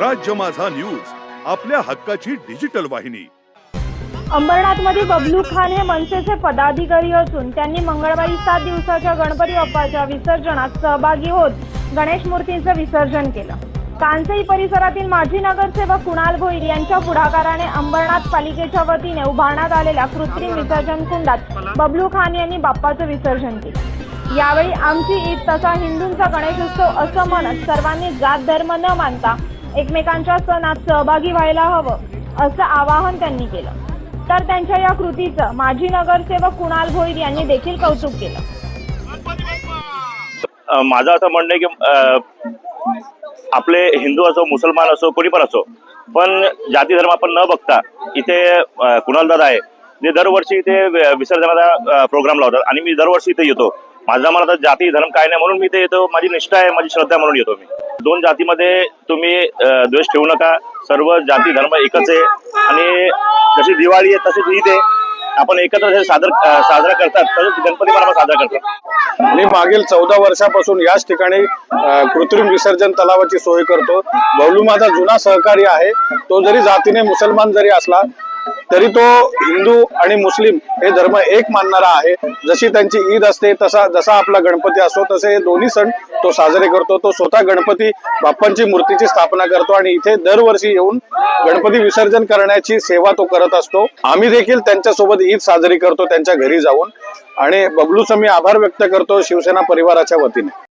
राज्य माझा न्यूज आपल्या हक्काची डिजिटल वाहिनी. अंबरनाथमध्ये बबलू खान हे मनसेचे पदाधिकारी असून त्यांनी मंगळवारी सात दिवसाच्या गणपती बाप्पाच्या विसर्जनात सहभागी होत गणेश मूर्तींचं विसर्जन केलं. कांसई परिसरातील माजी नगरसेवक कुणाल भोईर यांच्या पुढाकाराने अंबरनाथ पालिकेच्या वतीने उभारण्यात आलेल्या कृत्रिम विसर्जन कुंडात बबलू खान यांनी बाप्पाचं विसर्जन केलं. यावेळी आमची ईद तसा हिंदूंचा गणेशोत्सव असं म्हणत सर्वांनी जात धर्म न मानता एकमेकांच्या सणात सहभागी व्हायला हवं असं आवाहन त्यांनी केलं. तर त्यांच्या या कृतीचं माजी नगरसेवक कुणाल भोईर यांनी देखील कौतुक केलं. माझं असं म्हणणं की आपले हिंदू असो मुसलमान असो कोणी पण असो पण जाती धर्म आपण न बघता इथे अ, कुणालदादा आहे जे दरवर्षी इथे विसर्जनाचा प्रोग्राम लावतात आणि मी दरवर्षी इथे येतो. माझा मला जाती धर्म काय नाही म्हणून मी ते येतो. माझी निष्ठा आहे माझी श्रद्धा म्हणून येतो मी. दोन जातीमध्ये तुम्ही द्वेष ठेवू नका. सर्व जाती धर्म एकच आहे. आणि जशी दिवाळी आहे तशीच ईद आहे. आपण एकत्र सादर साजरा करतात तसंच गणपती बाबा साजरा करतात. मी मागील चौदा वर्षापासून याच ठिकाणी कृत्रिम विसर्जन तलावाची सोय करतो. बबलू माझा जुना सहकारी आहे. तो जरी जातीने मुसलमान जरी असला तरी तो हिंदू आणि मुस्लिम हे धर्म एक मानणारा आहे. जशी त्यांची ईद असते तसा जसा आपला गणपती असतो तसे हे दोन्ही सण तो साजरे करतो. तो स्वतः गणपती बाप्पांची मूर्तीची स्थापना करतो आणि इथे दरवर्षी येऊन गणपती विसर्जन करण्याची सेवा तो करत असतो. आम्ही देखील त्यांच्यासोबत ईद साजरी करतो त्यांच्या घरी जाऊन. आणि बबलूचा मी आभार व्यक्त करतो शिवसेना परिवाराच्या वतीने.